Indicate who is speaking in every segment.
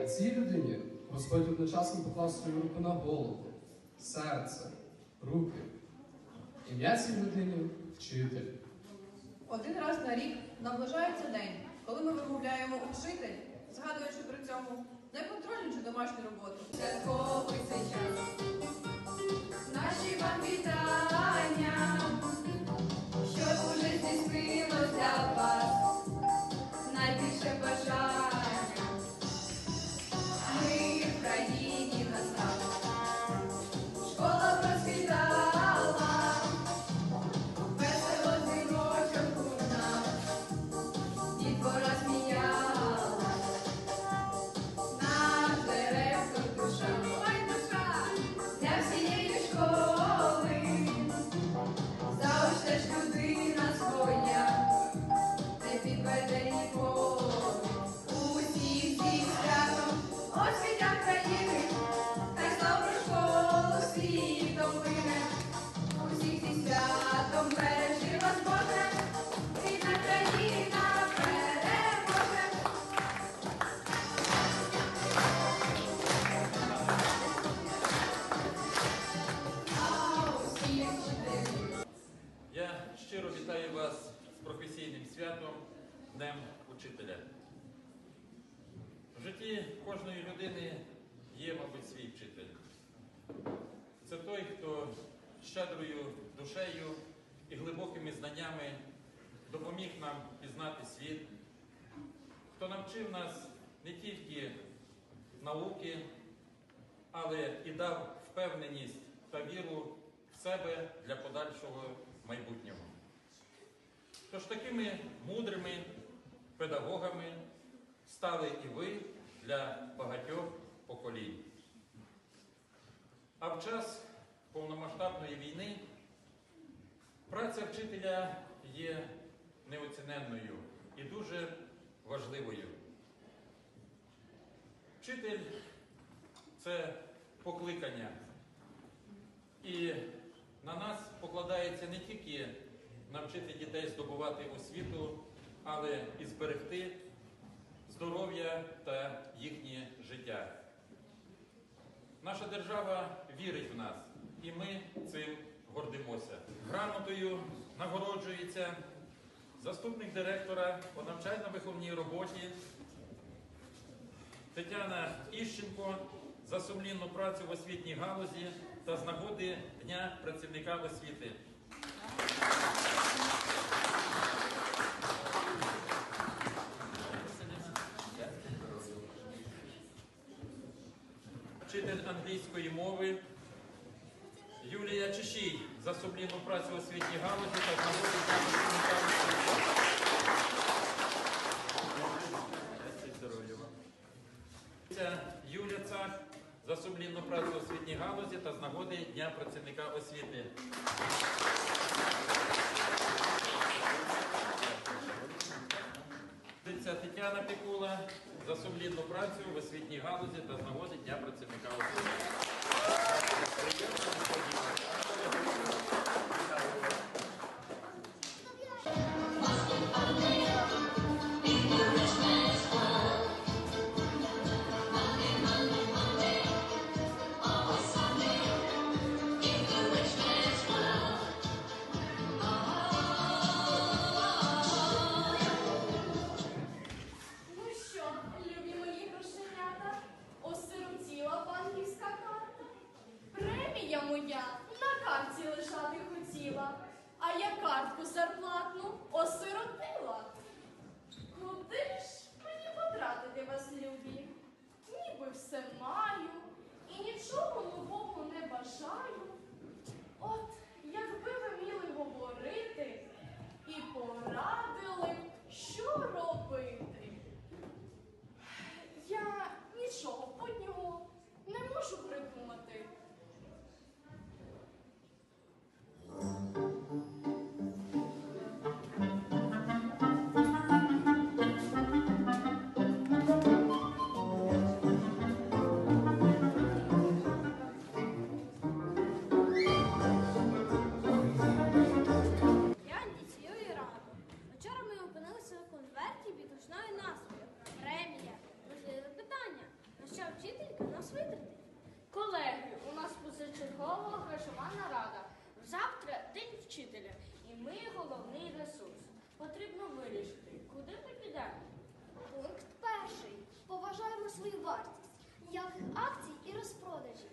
Speaker 1: А цій людині Господь одночасно поклав свою руку на голову, серце, руки. Ім'я цій людині вчитель.
Speaker 2: Один раз на рік наближається день, коли ми вимовляємо учитель, згадуючи при цьому не контрольну домашню роботу.
Speaker 3: Святковий цей час. Наші вам вітання,
Speaker 4: але і дав впевненість та віру в себе для подальшого майбутнього. Тож такими мудрими педагогами стали і ви для багатьох поколінь. А в час повномасштабної війни праця вчителя є неоціненною і дуже важливою. Вчитель це покликання. І на нас покладається не тільки навчити дітей здобувати освіту, але і зберегти здоров'я та їхнє життя. Наша держава вірить в нас, і ми цим гордимося. Грамотою нагороджується заступник директора по навчально-виховній роботі Тетяна Іщенко за сумлінну працю в освітній галузі та з нагоди Дня працівника освіти. Вчитель англійської мови Юлія Чешій за сумлінну працю в освітній галузі та з нагоди Дня працівника освіти. Здоров'я вам. Це Юля Цах за сумлінну працю у освітній галузі та з нагоди Дня працівника освіти. Тетяна Пікула за сумлінну працю в освітній галузі та з нагоди Дня працівника освіти.
Speaker 5: вирішити, куди ми підемо.
Speaker 6: Пункт перший. Поважаємо свою вартість. Ніяких акцій і розпродажів.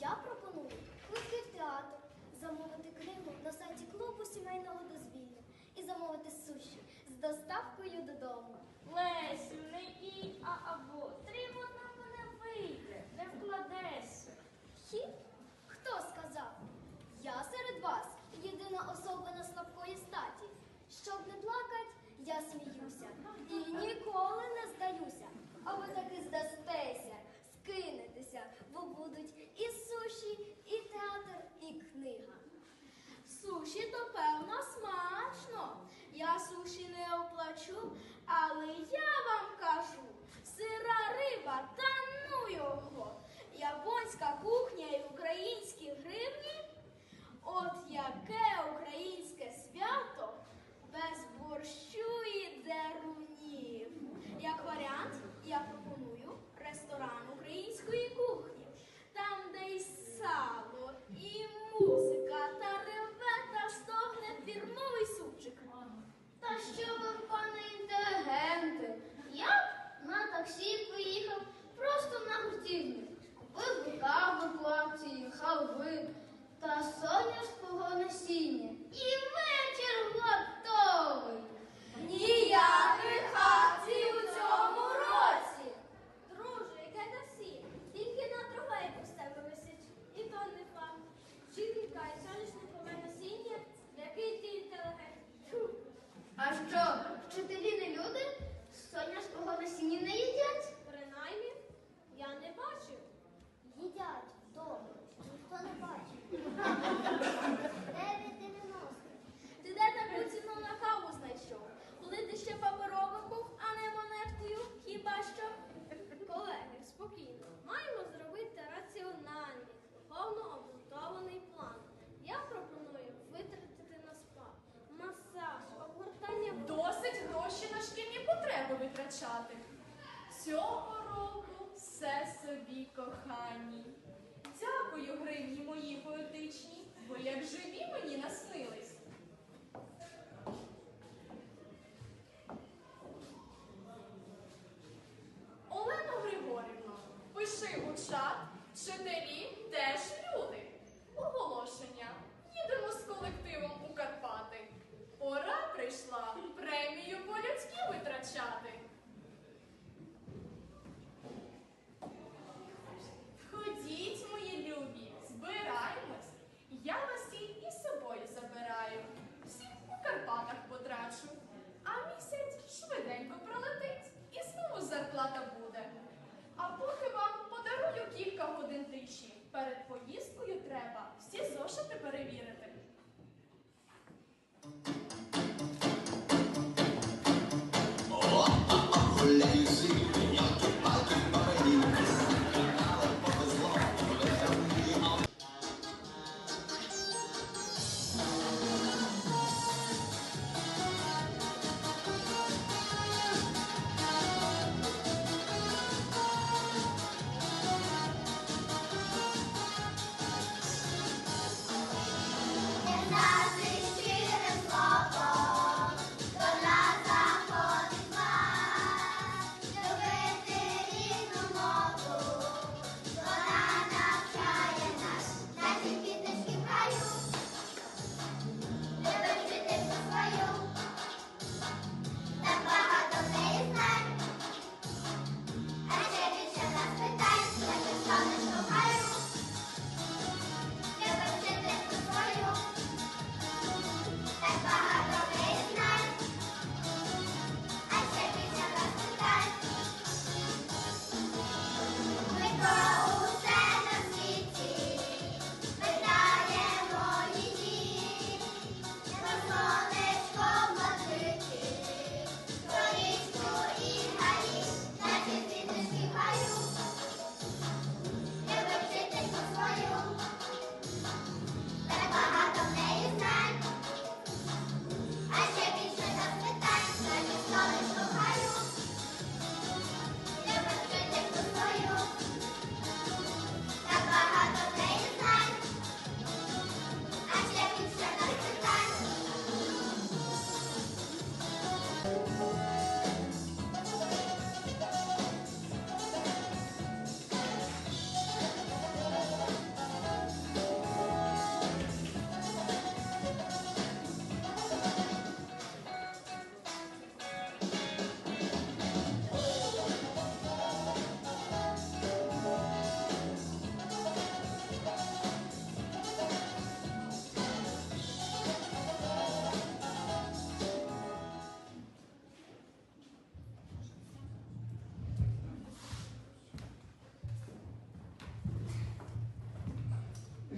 Speaker 6: Я пропоную квитки в театр, замовити книгу на сайті клубу сімейного дозвілля і замовити суші з доставкою додому.
Speaker 5: Лесю, не і а або. Трібно нам не вийде, не вкладешся.
Speaker 6: Хід Я сміюся і ніколи не здаюся. А ви таки здастеся, скинетеся, бо будуть і суші, і театр, і книга. Суші то певно смачно. Я суші не оплачу, але я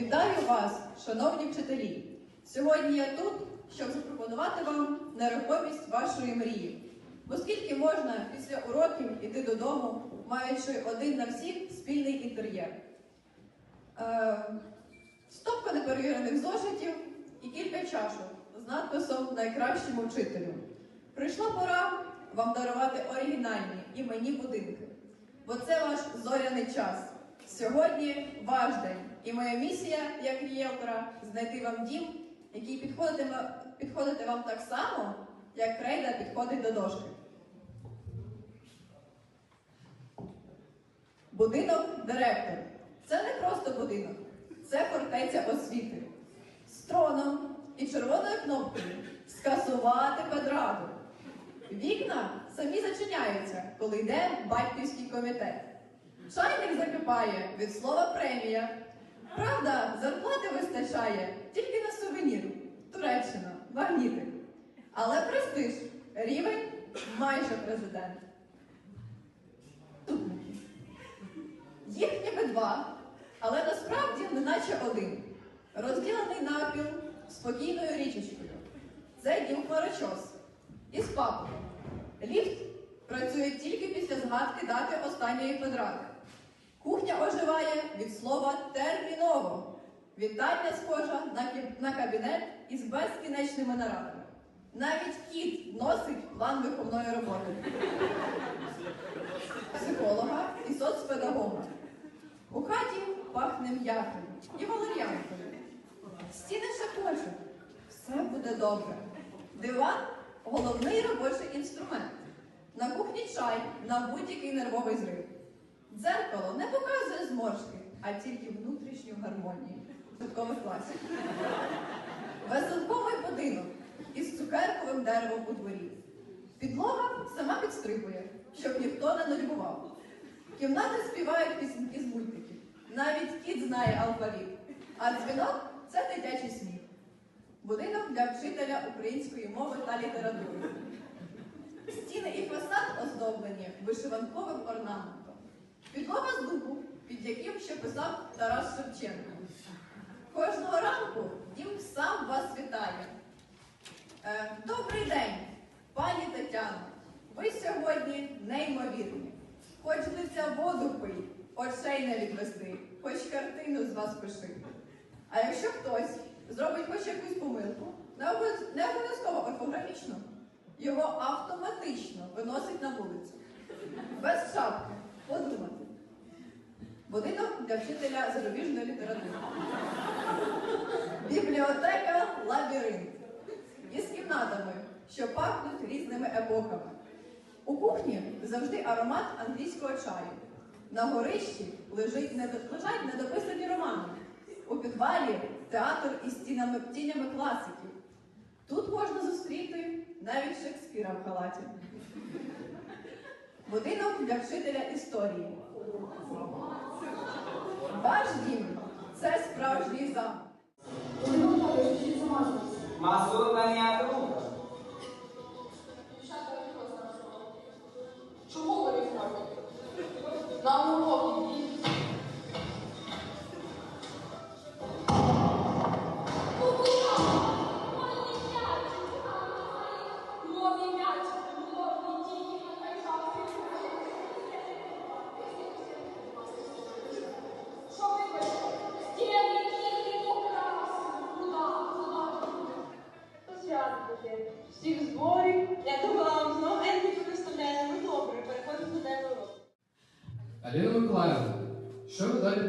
Speaker 7: Вітаю вас, шановні вчителі! Сьогодні я тут, щоб запропонувати вам нерухомість вашої мрії. Бо скільки можна після уроків іти додому, маючи один на всіх спільний інтер'єр? Е, стопка неперевірених зошитів і кілька чашок з надписом Найкращому вчителю. Прийшла пора вам дарувати оригінальні іменні будинки, бо це ваш зоряний час. Сьогодні ваш день, і моя місія як ріелтора знайти вам дім, який підходитиме, підходити вам так само, як крейда підходить до дошки. Будинок директор. Це не просто будинок, це фортеця освіти. З троном і червоною кнопкою скасувати квадрату. Вікна самі зачиняються, коли йде батьківський комітет. Чайник закипає від слова премія. Правда, зарплати вистачає тільки на сувенір. Туреччина, магнітик. Але престиж, рівень майже президент. Тут. Їх ніби два, але насправді неначе один. Розділений навпіл спокійною річечкою. Це дім хмарочос. Із папою. Ліфт працює тільки після згадки дати останньої квадратки. Кухня оживає від слова терміново. Вітальня схожа на, кабінет із безкінечними нарадами. Навіть кіт носить план виховної роботи. Психолога і соцпедагога. У хаті пахне м'якою і валер'янкою. Стіни шепочуть. Все буде добре. Диван головний робочий інструмент. На кухні чай на будь-який нервовий зрив. Дзеркало не показує зморшки, а тільки внутрішню гармонію. Початкових класів. Веселковий будинок із цукерковим деревом у дворі. Підлога сама підстрибує, щоб ніхто не нудьгував. Кімнати співають пісеньки з мультиків. Навіть кіт знає алфавіт. А дзвінок це дитячий сміх. Будинок для вчителя української мови та літератури. Стіни і фасад оздоблені вишиванковим орнаментом. Підлога з дубу, під яким ще писав Тарас Шевченко. Кожного ранку дім сам вас вітає. Е, добрий день, пані Тетяно. Ви сьогодні неймовірні. Хоч лиця воду пий, очей не відвести, хоч картину з вас пиши. А якщо хтось зробить хоч якусь помилку, не обов'язково орфографічно, його автоматично виносить на вулицю. Без шапки. Подумати. Будинок для вчителя зарубіжної літератури. Бібліотека лабіринт. Із кімнатами, що пахнуть різними епохами. У кухні завжди аромат англійського чаю. На горищі лежить лежать недописані романи. У підвалі театр із тінями, тінями класиків. Тут можна зустріти навіть Шекспіра в халаті. Будинок для вчителя історії. Ваш дім це справжній замок.
Speaker 8: Мазурна на
Speaker 3: Чому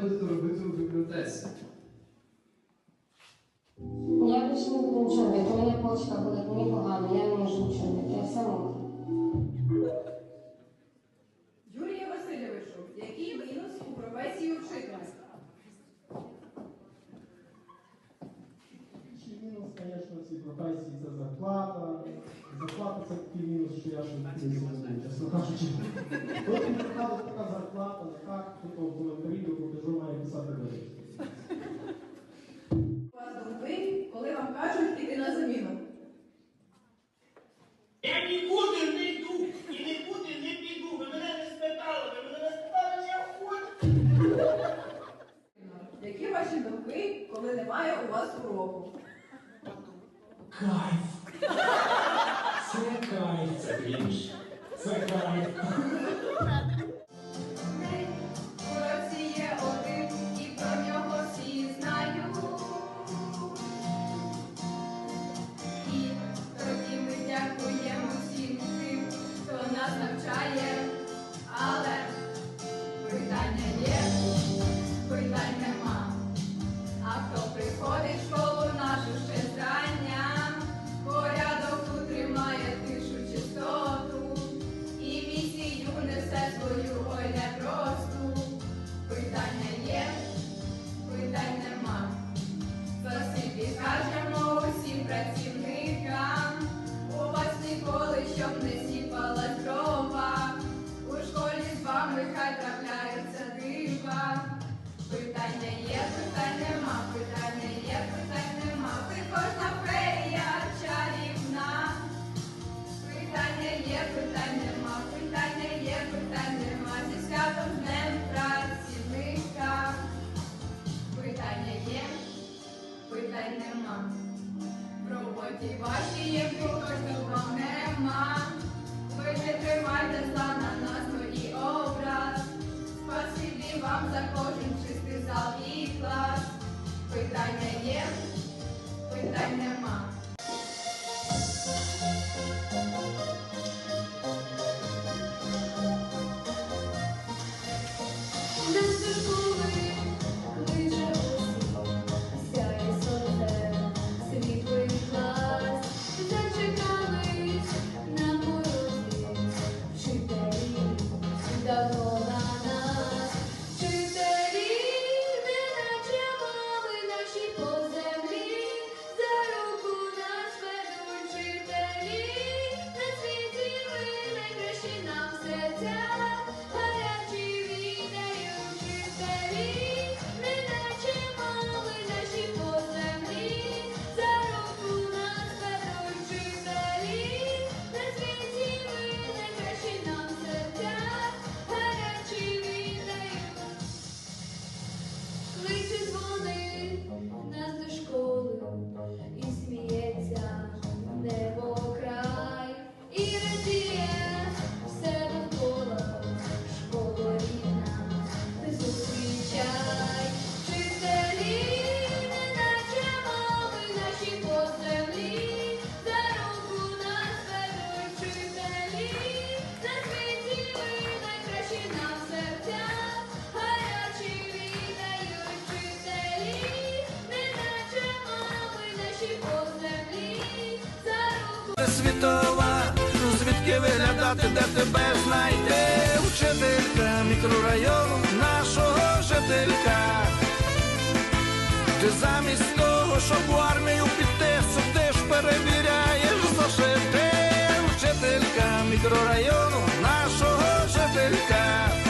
Speaker 1: будете робити у бібліотеці?
Speaker 9: Я більше не буду нічого робити. У мене почка буде мені погано, я не можу нічого робити. Я все можу.
Speaker 7: Юрію Васильовичу, який мінус у професії вчителя?
Speaker 10: Ще мінус, звісно, в цій професії це зарплата. Зарплата це такий мінус, що я ж не зрозумів, чесно кажучи. Потім така зарплата, яка хто в коментарі
Speaker 7: раз пробу.
Speaker 10: Кайф. Це кайф. Це крінж. Це кайф.
Speaker 11: шукати, де тебе знайде вчителька мікрорайону нашого жителька. Ти замість того, щоб в армію піти, сидиш, перевіряєш зошити, вчителька мікрорайону нашого жителька.